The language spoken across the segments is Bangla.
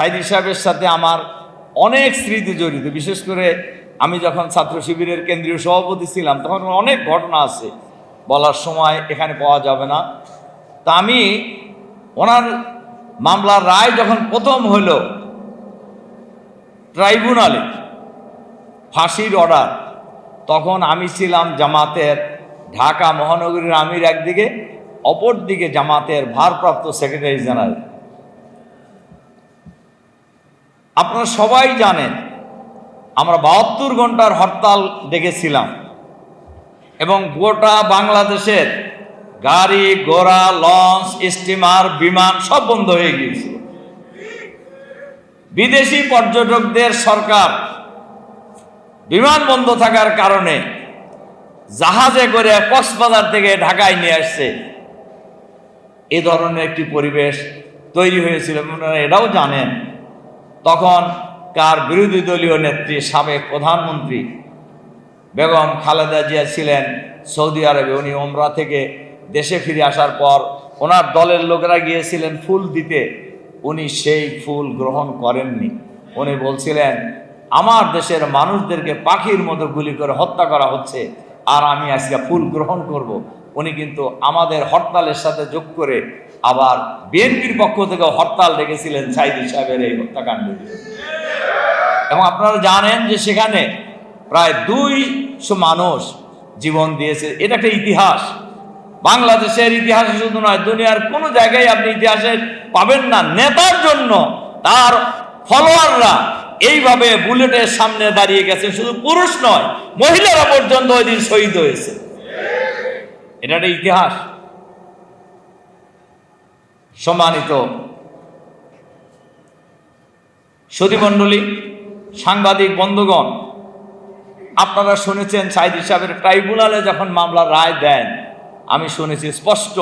সাইদি সাহেবের সাথে আমার অনেক স্মৃতি জড়িত। বিশেষ করে আমি যখন ছাত্র শিবিরের কেন্দ্রীয় সভাপতি ছিলাম, তখন অনেক ঘটনা আছে। বলার সময় এখানে পাওয়া যাবে না। তা আমি ওনার মামলার রায় যখন প্রথম হলো, ট্রাইব্যুনালে ফাঁসির অর্ডার, তখন আমি ছিলাম জামাতের ঢাকা মহানগরীর আমির একদিকে অপর দিকে জামাতের ভারপ্রাপ্ত সেক্রেটারি জেনারেল। আপনারা সবাই জানেন, আমরা বাহাত্তর ঘণ্টার হরতাল ডেকেছিলাম এবং গোটা বাংলাদেশের গাড়ি, ঘোড়া, লঞ্চ, স্টিমার, বিমান সব বন্ধ হয়ে গিয়েছিল বিদেশি পর্যটকদের সরকার বিমান বন্ধ থাকার কারণে জাহাজে করে কক্সবাজার থেকে ঢাকায় নিয়ে আসছে। এ ধরনের একটি পরিবেশ তৈরি হয়েছিল। আপনারা এটাও জানেন। তখন কার বিরোধী দলীয় নেত্রী সাবেক প্রধানমন্ত্রী বেগম খালেদা জিয়া ছিলেন সৌদি আরবে। উনি ওমরা থেকে দেশে ফিরে আসার পর ওনার দলের লোকেরা গিয়েছিলেন ফুল দিতে। উনি সেই ফুল গ্রহণ করেননি। উনি বলছিলেন, আমার দেশের মানুষদেরকে পাখির মতো গুলি করে হত্যা করা হচ্ছে আর আমি আজকে ফুল গ্রহণ করব। উনি কিন্তু আমাদের হরতালের সাথে যোগ করে আবার বিএনপির পক্ষ থেকে হরতাল ডেকেছিলেন সাইদি সাহেবের এই হত্যাকাণ্ডের। এবং আপনারা জানেন যে সেখানে প্রায় দুইশো মানুষ জীবন দিয়েছে। এটা একটা ইতিহাস। বাংলাদেশের ইতিহাসে শুধু নয়, দুনিয়ার কোনো জায়গায় আপনি ইতিহাসে পাবেন না। নেতার জন্য তার ফলোয়াররা এইভাবে বুলেটের সামনে দাঁড়িয়ে গেছে। শুধু পুরুষ নয়, মহিলারা পর্যন্ত ওই দিন শহীদ হয়েছে। এটা একটা ইতিহাস। সম্মানিত সুধীমণ্ডলী সাংবাদিক, বন্ধুগণ, আপনারা শুনেছেন সাইদি সাহেবের ট্রাইব্যুনালে যখন মামলার রায় দেন, আমি শুনেছি স্পষ্ট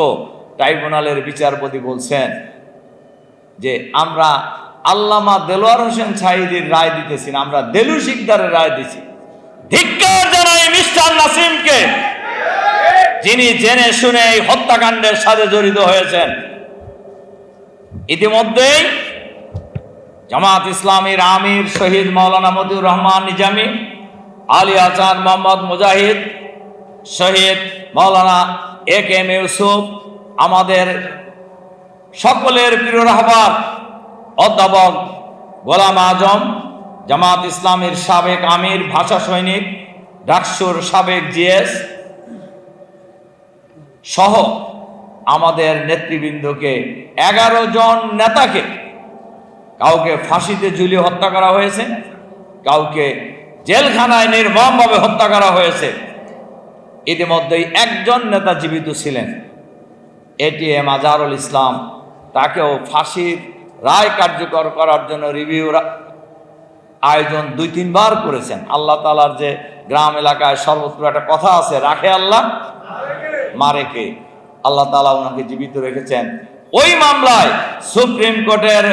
ট্রাইব্যুনালের বিচারপতি বলছেন যে, আমরা আল্লামা দেলোয়ার হোসেন সাইদির রায় দিতেছি না, আমরা দেলু শিকদারের রায় দিছি। ধিক্কার জানাই মিস্টার নাসিমকে, যিনি জেনে শুনে এই হত্যাকাণ্ডের সাথে জড়িত হয়েছেন। ইতিমধ্যেই জামাত ইসলামীর আমির শহীদ মৌলানা মদুর রহমান নিজামী, আলী আচান মোহাম্মদ মুজাহিদ শহীদ মৌলানা এ কে এম ইউসুফ, আমাদের সকলের প্রিয় রাহবার অধ্যাপক গোলাম আজম, জামাত ইসলামের সাবেক আমির, ভাষা সৈনিক, ডাকসুর সাবেক জিএস সহ আমাদের নেতৃবৃন্দকে এগারো জন নেতাকে কাউকে ফাঁসিতে ঝুলিয়ে হত্যা করা হয়েছে, কাউকে জেলখানায় নির্মমভাবে হত্যা করা হয়েছে। ইতিমধ্যেই একজন নেতা জীবিত ছিলেন। এটিএম আজহারুল ইসলাম, তাকেও ফাঁসির রায় কার্যকর করার জন্য রিভিউ আয়োজন দুই, তিনবার করেছেন। আল্লাহ তালার যে গ্রাম এলাকায় সর্বত্র একটা কথা আছে, রাখে আল্লাহ, মারে কে? আল্লাহ তালা ওনাকে জীবিত রেখেছেন। ওই মামলায় সুপ্রিম কোর্টের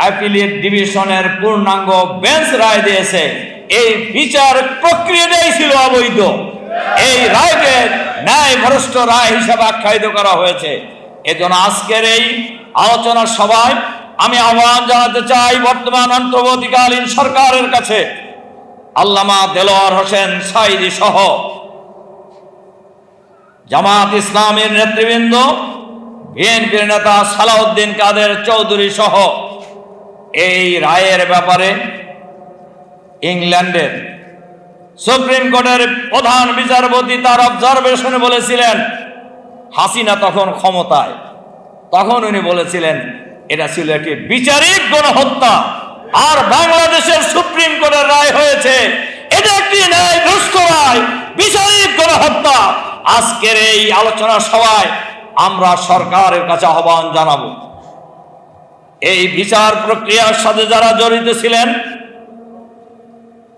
অ্যাপিলিয়েট ডিভিশনের পূর্ণাঙ্গ বেঞ্চ রায় দিয়েছে। এই বিচার প্রক্রিয়াটাই ছিল অবৈধ। এই রায়কে ন্যায় ভ্রষ্ট রায় হিসাবে আখ্যায়িত করা হয়েছে। এজন্য আজকের এই আলোচনা সভায় আমি আহ্বান জানাতে চাই বর্তমান অন্তর্বর্তীকালীন সরকারের কাছে। আল্লামা দেলোয়ার হোসেন সাইদি সহ জামাত ইসলামের নেতৃবৃন্দ বিএনপির নেতা সালাউদ্দিন কাদের চৌধুরী সহ এই রায়ের ব্যাপারে ইংল্যান্ডের সুপ্রিম কোর্টের প্রধান বিচারপতি তার অবজারভেশনে বলেছিলেন, হাসিনা তখন ক্ষমতায়। তখন উনি বলেছিলেন, এটা ছিল একটি বিচারিক গণহত্যা, আর বাংলাদেশের সুপ্রিম কোর্টের রায় হয়েছে, এটা একটি ন্যায় দুষ্ট রায়, বিচারিক গণহত্যা। আজকের এই আলোচনা সভায় আমরা সরকারের কাছে আহ্বান জানাব। এই বিচার প্রক্রিয়ার সাথে যারা জড়িত ছিলেন,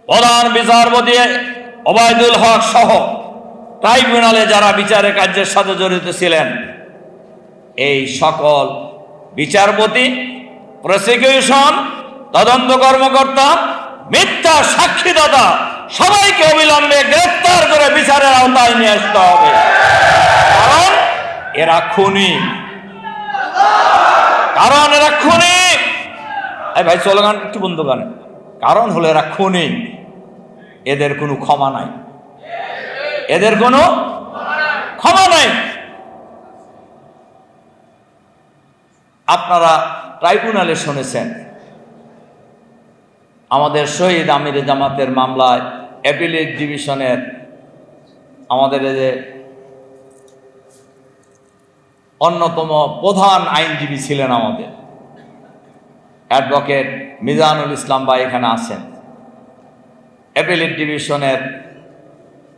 প্রধান বিচারপতি ওবায়দুল হক সহ ট্রাইব্যুনালে যারা বিচারের কার্যের সাথে জড়িত ছিলেন, এই সকল বিচারপতি প্রসিকিউশন তদন্ত কর্মকর্তা, মিথ্যা সাক্ষীদাতা সবাইকে অবিলম্বে গ্রেফতার করে বিচারের আওতায় নিয়ে আসতে হবে। কারণ এরা খুনি। কারণ এরা খুনি। এই ভাই স্লোগান একটু বন্ধু করেন কারণ হলো এরা খুনি। এদের কোনো ক্ষমা নাই। এদের কোনো ক্ষমা নাই। আপনারা ট্রাইব্যুনালে শুনেছেন, আমাদের শহীদ আমির জামাতের মামলায় অ্যাপিলেট ডিভিশনের আমাদের যে অন্যতম প্রধান আইনজীবী ছিলেন আমাদের। অ্যাডভোকেট মিজানুল ইসলাম ভাই এখানে আছেন। অ্যাপিলেট ডিভিশনের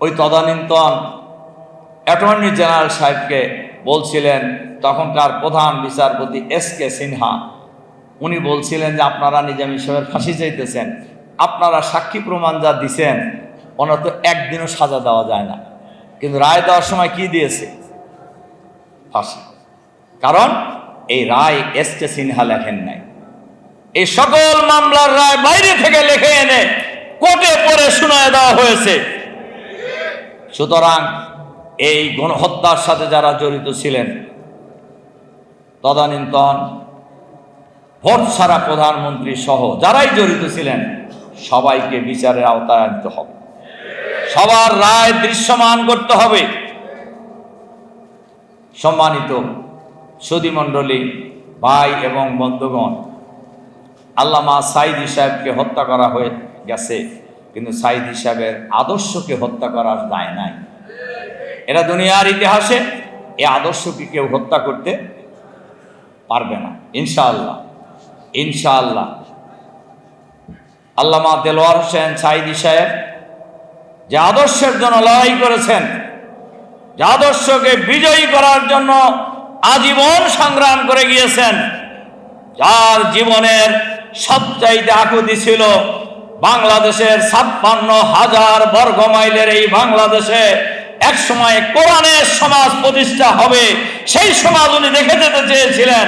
ওই তদানীন্তন অ্যাটর্নি জেনারেল সাহেবকে বলছিলেন, তখনকার প্রধান বিচারপতি এস কে সিনহা। উনি বলছিলেন যে, আপনারা নিজাম সাহেবের ফাঁসি চাইতেছেন। আপনারা সাক্ষী প্রমাণ যা দিছেন ওনার তো একদিনও সাজা দেওয়া যায় না। কিন্তু রায় দেওয়ার সময় কি দিয়েছে? ফাঁসি। কারণ এই রায় এস কে সিনহা লেখেন নাই। এই সকল মামলার রায় বাইরে থেকে লিখে এনে কোর্টে পরে শোনায় দেওয়া হয়েছে। সুতরাং এই গণহত্যার সাথে যারা জড়িত ছিলেন, তদানীন্তন ভোট ছাড়া প্রধানমন্ত্রী সহ যারাই জড়িত ছিলেন, সবাইকে বিচারের আওতায় আনতে হবে। সবার রায় দৃশ্যমান করতে হবে। সম্মানিত সুদীমণ্ডলী ভাই এবং বন্ধুগণ, আল্লামা সাইদি সাহেবকে হত্যা করা হয়ে গেছে, কিন্তু সাইদি সাহেবের আদর্শকে হত্যা করার দায় নাই। এটা দুনিয়ার ইতিহাসে এই আদর্শকে কেউ হত্যা করতে পারবে না। ইনশাআল্লাহ ইনশাআল্লাহ। আল্লামা দেলোয়ার হোসেন সাইদি সাহেব যে আদর্শের জন্য লড়াই করেছেন, যে আদর্শকে বিজয়ী করার জন্য আজীবন সংগ্রাম করে গিয়েছেন, যার জীবনের সবচাইতে আকুতি ছিল বাংলাদেশের ছাপ্পান্ন হাজার বর্গ মাইলের এই বাংলাদেশে এক সময় কোরআনের সমাজ প্রতিষ্ঠা হবে, সেই সমাজ উনি দেখে যেতে চেয়েছিলেন।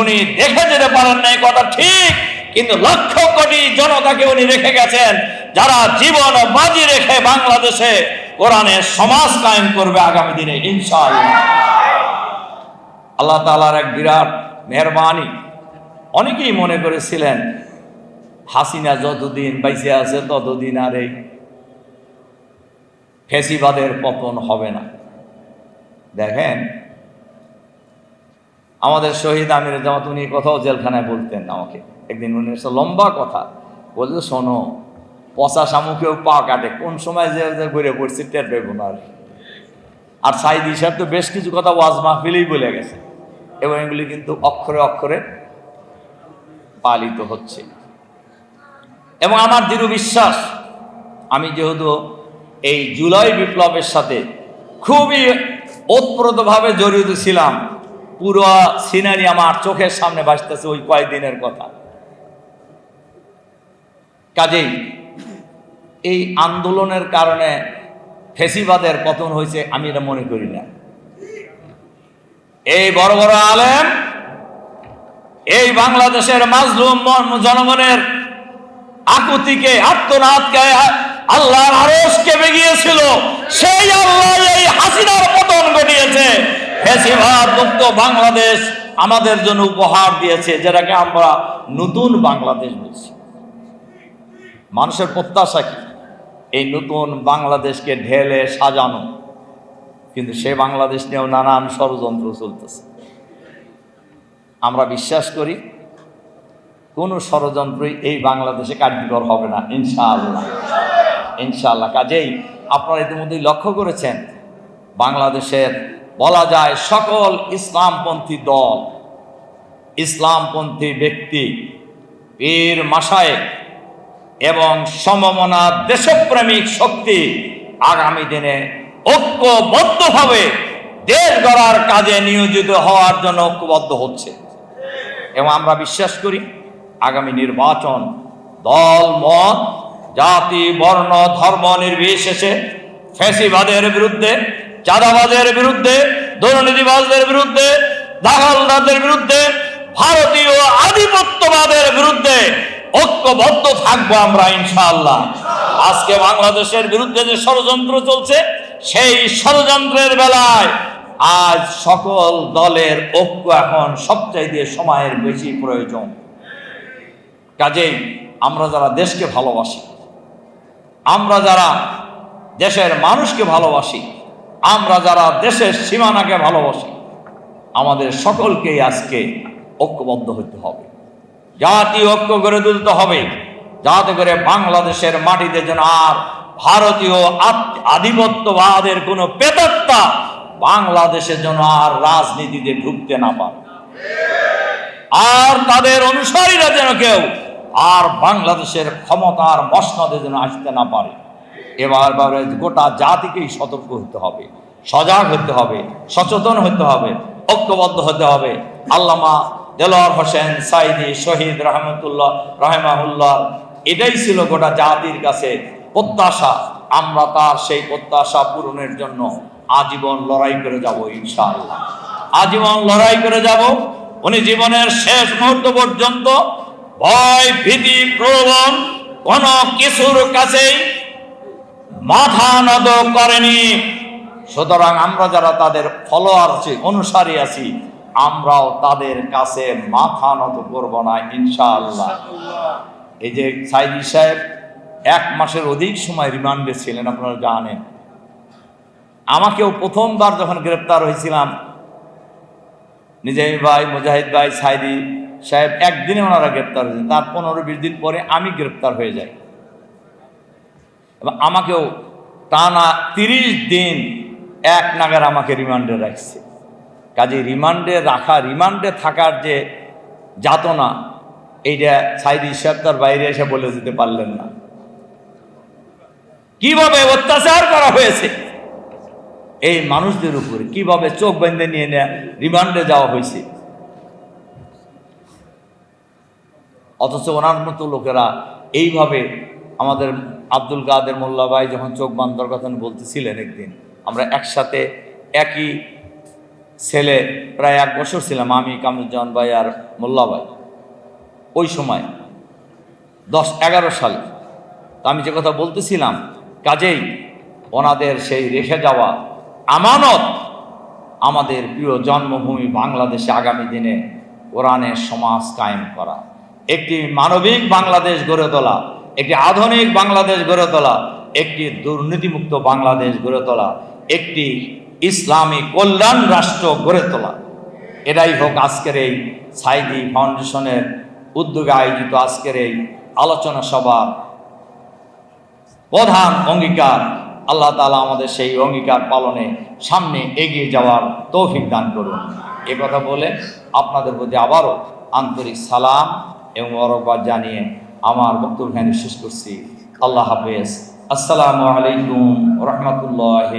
উনি দেখে যেতে পারেন না কথা ঠিক, কিন্তু লক্ষ কোটি জনতাকে উনি রেখে গেছেন। যারা জীবন বাজি রেখে বাংলাদেশে কোরআনের সমাজ কায়েম করবে আগামী দিনে, ইনশাআল্লাহ। আল্লাহ তালার এক বিরাট মেহরবানি। অনেকেই মনে করেছিলেন, হাসিনা যতদিন বাইসে আছে ততদিন আর এই ফেসিবাদের পতন হবে না। দেখেন, আমাদের শহীদ আমির জামাত উনি কথাও জেলখানায় বলতেন আমাকে। একদিন উনি লম্বা কথা বলছে শোনো পচা শামুকেও পা কাটে। কোন সময় যে ঘুরে পড়ছে, টের পেব না। আর। সাইদ হিসাব তো বেশ কিছু কথা ওয়াজ মাহফিলেই বলে গেছে। এবং এগুলি কিন্তু অক্ষরে অক্ষরে পালিত হচ্ছে। এবং আমার দৃঢ় বিশ্বাস, আমি যেহেতু এই জুলাই বিপ্লবের সাথে খুবই ওতপ্রোতভাবে জড়িত ছিলাম, পুরো সিনারি আমার চোখের সামনে ভাসতেছে ওই কয়েকদিনের কথা। কাজেই এই আন্দোলনের কারণে ফেসিবাদের পতন হয়েছে, আমি এটা মনে করি না। এই বড় বড় আলেম, এই বাংলাদেশের মাজলুম জনগণের আকুতিকে আত্মনাথকে আল্লাহর আরস কেঁপে গিয়েছিল সেই আল্লাহ এই হাসিনার পতন ঘটিয়েছে। ফেসিবাদ মুক্ত বাংলাদেশ আমাদের জন্য উপহার দিয়েছে, যেটাকে আমরা নতুন বাংলাদেশ বলছি। মানুষের প্রত্যাশা কি? এই নতুন বাংলাদেশকে ঢেলে সাজানো। কিন্তু সে বাংলাদেশ নিয়েও নানান ষড়যন্ত্র চলতেছে। আমরা বিশ্বাস করি, কোনো ষড়যন্ত্রই এই বাংলাদেশে কার্যকর হবে না, ইনশাআল্লাহ। ইনশাআল্লাহ, কাজেই আপনারা ইতিমধ্যেই লক্ষ্য করেছেন, বাংলাদেশের বলা যায় সকল ইসলামপন্থী দল, ইসলামপন্থী ব্যক্তি, পীর মাসায় এবং সমমনা দেশপ্রেমিক শক্তি আগামী দিনে ঐক্যবদ্ধভাবে দেশ গড়ার কাজে নিয়োজিত হওয়ার জন্য ঐক্যবদ্ধ হচ্ছে। এবং আমরা বিশ্বাস করি, আগামী নির্বাচন দল, মত, জাতি, বর্ণ, ধর্ম নির্বিশেষে ফ্যাসিবাদের বিরুদ্ধে, চাঁদাবাদের বিরুদ্ধে, দুর্নীতিবাজদের বিরুদ্ধে দালালদের বিরুদ্ধে, ভারতীয় আধিপত্যবাদের বিরুদ্ধে ঐক্যবদ্ধ থাকব আমরা ইনশাআল্লাহ। আজকে বাংলাদেশের বিরুদ্ধে যে ষড়যন্ত্র চলছে, সেই ষড়যন্ত্রের বেলায় আজ সকল দলের ঐক্য এখন সবচাইতে সময়ের বেশি প্রয়োজন। কাজেই আমরা যারা দেশকে ভালোবাসি, আমরা যারা দেশের মানুষকে ভালোবাসি, আমরা যারা দেশের সীমানাকে ভালোবাসি, আমাদের সকলকেই আজকে ঐক্যবদ্ধ হতে হবে। জাতীয় ঐক্য গড়ে তুলতে হবে। যাতে করে বাংলাদেশের মাটিতে যেন আর ভারতীয় আধিপত্যবাদের কোনো পেতত্তা বাংলাদেশের জন্য আর রাজনীতিতে ঢুকতে না পারে। আর তাদের অনুসারীরা যেন কেউ আর বাংলাদেশের ক্ষমতার মসনদে যেন আসতে না পারে। এবার বারে গোটা জাতিকেই সতর্ক হতে হবে, সজাগ হতে হবে, সচেতন হতে হবে, ঐক্যবদ্ধ হতে হবে। আল্লামা দেলোয়ার হোসেন, সাইদি, শহীদ রহমতুল্লাহ, রহমাহুল্লাহ, এটাই ছিল গোটা জাতির কাছে প্রত্যাশা। আমরা তার সেই প্রত্যাশা পূরণের জন্য আজীবন লড়াই করে যাব ইনশাআল্লাহ। আজীবন লড়াই করে যাব। উনি জীবনের শেষ মুহূর্ত পর্যন্ত ভয়, ভীতি প্রবণ কোন কিছুর কাছেই মাথা নত করেনি। সুতরাং আমরা যারা তাদের ফলোয়ার আছি, অনুসারী আছি আমরাও তাদের কাছে মাথা নত করব না ইনশাআল্লাহ। এই যে সাইদি সাহেব এক মাসের অধিক সময় রিমান্ডে ছিলেন আপনারা জানেন। আমাকেও প্রথমবার যখন গ্রেপ্তার হয়েছিলাম নিজামী ভাই মুজাহিদ ভাই সাইদি সাহেব একদিনে ওনারা গ্রেপ্তার হয়েছেন। তার পনেরো বিশ দিন পরে আমি গ্রেপ্তার হয়ে যাই। এবং আমাকেও টানা তিরিশ দিন এক নাগার আমাকে রিমান্ডে রাখছে। কাজে রিমান্ডে রাখা, রিমান্ডে থাকার যে যাতনা, এইটা সাইদি সাহেব তার বাইরে এসে বলে দিতে পারলেন না। কীভাবে অত্যাচার করা হয়েছে? এই মানুষদের উপরে কীভাবে চোখ বেঁধে নিয়ে নেয়া রিমান্ডে যাওয়া হয়েছে? অথচ ওনার মতো লোকেরা এইভাবে আমাদের আব্দুল কাদের মোল্লা ভাই যখন চোখ বান্ধার কথা বলতেছিলেন একদিন, আমরা একসাথে একই ছেলে প্রায় এক বছর ছিলাম, আমি কামরুজ্জামান ভাই আর মোল্লা ভাই। ওই সময়, দশ, এগারো সালে। তো আমি যে কথা বলতেছিলাম, কাজেই ওনাদের সেই রেখে যাওয়া আমানত আমাদের প্রিয় জন্মভূমি বাংলাদেশে আগামী দিনে কোরআনের সমাজ কায়েম করা। একটি মানবিক বাংলাদেশ গড়ে তোলা, একটি আধুনিক বাংলাদেশ গড়ে তোলা, একটি দুর্নীতিমুক্ত বাংলাদেশ গড়ে তোলা, একটি ইসলামী কল্যাণ রাষ্ট্র গড়ে তোলা। এটাই হোক আজকের এই সাইদি ফাউন্ডেশনের উদ্যোগে আয়োজিত আজকের এই আলোচনা সভা। প্রধান অঙ্গীকার, আল্লাহ তালা আমাদের সেই অঙ্গীকার পালনে সামনে এগিয়ে যাওয়ার তৌফিক দান করুন। এ কথা বলে আপনাদের প্রতি আবারও আন্তরিক সালাম এবং মরকবাদ জানিয়ে আমার বক্তব্য শেষ করছি। আল্লাহ হাফেজ। আসসালামু আলাইকুম রহমতুল্লাহ